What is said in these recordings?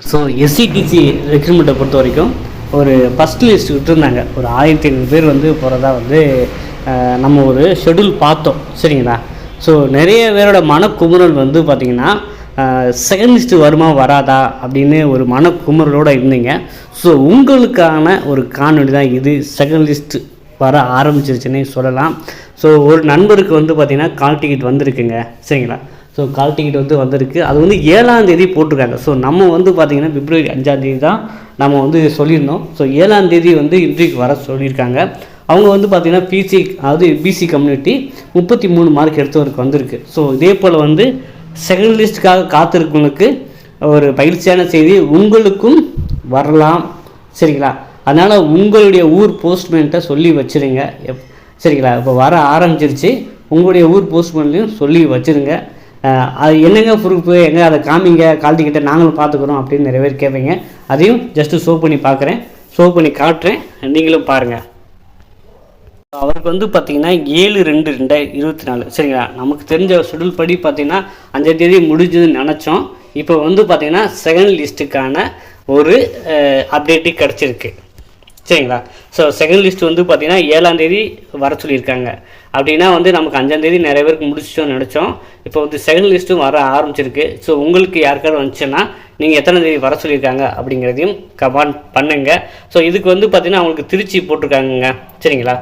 So SCTC ரெக்ரூட்மெண்ட்டை பொறுத்த வரைக்கும் ஒரு ஃபஸ்ட் லிஸ்ட் விட்டுருந்தாங்க. ஒரு ஆயிரத்தி ஐநூறு பேர் வந்து போகிறதா வந்து நம்ம ஒரு ஷெடியூல் பார்த்தோம். சரிங்களா? ஸோ நிறைய பேரோட மனக்குமுறல் வந்து பார்த்திங்கன்னா செகண்ட் லிஸ்ட்டு வருமா வராதா அப்படின்னு ஒரு மனக்குமுறலோடு இருந்தீங்க. ஸோ உங்களுக்கான ஒரு காணொலி தான் இது. செகண்ட் லிஸ்ட்டு வர ஆரம்பிச்சிருச்சுன்னே சொல்லலாம். ஸோ ஒரு நண்பருக்கு வந்து பார்த்திங்கன்னா கால் டிக்கெட் வந்திருக்குங்க. சரிங்களா? ஸோ கால் டிக்கெட் வந்து வந்திருக்கு. அது வந்து ஏழாம் தேதி போட்டிருக்காங்க. ஸோ நம்ம வந்து பார்த்திங்கன்னா பிப்ரவரி அஞ்சாம் தேதி தான் நம்ம வந்து சொல்லியிருந்தோம். ஸோ ஏழாம் தேதி வந்து இன்றைக்கு வர சொல்லியிருக்காங்க. அவங்க வந்து பார்த்திங்கன்னா பிசி அதாவது பிசி கம்யூனிட்டி முப்பத்தி மூணு மார்க் எடுத்தவருக்கு வந்திருக்கு. ஸோ இதே போல் வந்து செகண்ட் லிஸ்ட்டுக்காக காத்திருக்கவங்களுக்கு ஒரு பயிற்சியான செய்தி உங்களுக்கும் வரலாம். சரிங்களா? அதனால் உங்களுடைய ஊர் போஸ்ட்மேன்ட்ட சொல்லி வச்சுருங்க. எப் சரிங்களா? இப்போ வர ஆரம்பிச்சிருச்சு. உங்களுடைய ஊர் போஸ்ட்மேன்லையும் சொல்லி வச்சுருங்க. அது என்னங்க ப்ரூஃபு எங்க அதை காமிங்க? கால் நாங்களும் பார்த்துக்குறோம் அப்படின்னு நிறைய பேர் கேட்பீங்க. அதையும் ஜஸ்ட்டு ஷோ பண்ணி பார்க்குறேன். ஷோ பண்ணி காட்டுறேன். நீங்களும் பாருங்கள் அவருக்கு வந்து பார்த்தீங்கன்னா ஏழு ரெண்டு ரெண்டாயிரத்தி இருபத்தி நாலு. சரிங்களா? நமக்கு தெரிஞ்ச ஷெடியூல் படி பார்த்தீங்கன்னா அஞ்சாம் தேதி முடிஞ்சதுன்னு நினச்சோம். இப்போ வந்து பார்த்தீங்கன்னா செகண்ட் லிஸ்ட்டுக்கான ஒரு அப்டேட்டு கிடச்சிருக்கு. சரிங்களா? ஸோ செகண்ட் லிஸ்ட் வந்து பார்த்திங்கன்னா ஏழாந்தேதி வர சொல்லியிருக்காங்க. அப்படின்னா வந்து நமக்கு அஞ்சாந்தேதி நிறைய பேருக்கு முடிச்சிட்டோம்னு நினச்சோம். இப்போ வந்து செகண்ட் லிஸ்ட்டும் வர ஆரம்பிச்சிருக்கு. ஸோ உங்களுக்கு யாருக்காவது வந்துச்சுன்னா நீங்கள் எத்தனை தேதி வர சொல்லியிருக்காங்க அப்படிங்கிறதையும் கமெண்ட் பண்ணுங்கள் ஸோ இதுக்கு வந்து பார்த்தீங்கன்னா அவங்களுக்கு திருச்சி போட்டிருக்காங்க சரிங்களா?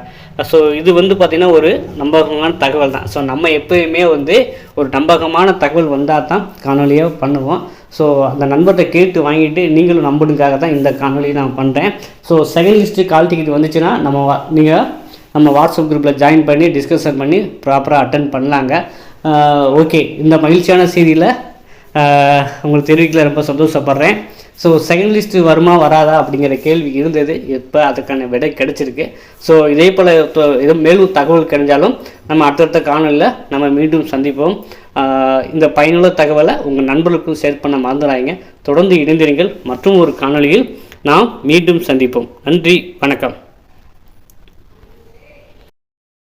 ஸோ இது வந்து பார்த்திங்கன்னா ஒரு நம்பகமான தகவல் தான். ஸோ நம்ம எப்பயுமே வந்து ஒரு நம்பகமான தகவல் வந்தால் தான் காணொலியாக பண்ணுவோம். ஸோ அந்த நண்பர்கிட்ட கேட்டு வாங்கிட்டு நீங்களும் நம்பணுக்காக தான் இந்த காணொலியை நான் பண்ணுறேன் so second list call ticket வந்துச்சுன்னா நம்ம நீங்கள் நம்ம வாட்ஸ்அப் குரூப்பில் ஜாயின் பண்ணி டிஸ்கஷன் பண்ணி ப்ராப்பராக அட்டன் பண்ணலாங்க. ஓகே இந்த மகிழ்ச்சியான செய்தியில் உங்களுக்கு தெரிவிக்கல ரொம்ப சந்தோஷப்படுறேன். ஸோ செகண்ட் லிஸ்ட்டு வருமா வராதா அப்படிங்கிற கேள்வி இருந்தது. இப்போ அதுக்கான விடை கிடைச்சிருக்கு. ஸோ இதே போல் எதுவும் மேலும் தகவல் கிடைஞ்சாலும் நம்ம அடுத்தடுத்த காணொலியில் நம்ம மீண்டும் சந்திப்போம். இந்த பயனுள்ள தகவலை உங்கள் நண்பர்களுக்கும் ஷேர் பண்ண மறந்துடாங்க தொடர்ந்து இணைந்திருங்கள். மற்றும் ஒரு காணொளியில் நாம் மீண்டும் சந்திப்போம். நன்றி வணக்கம்.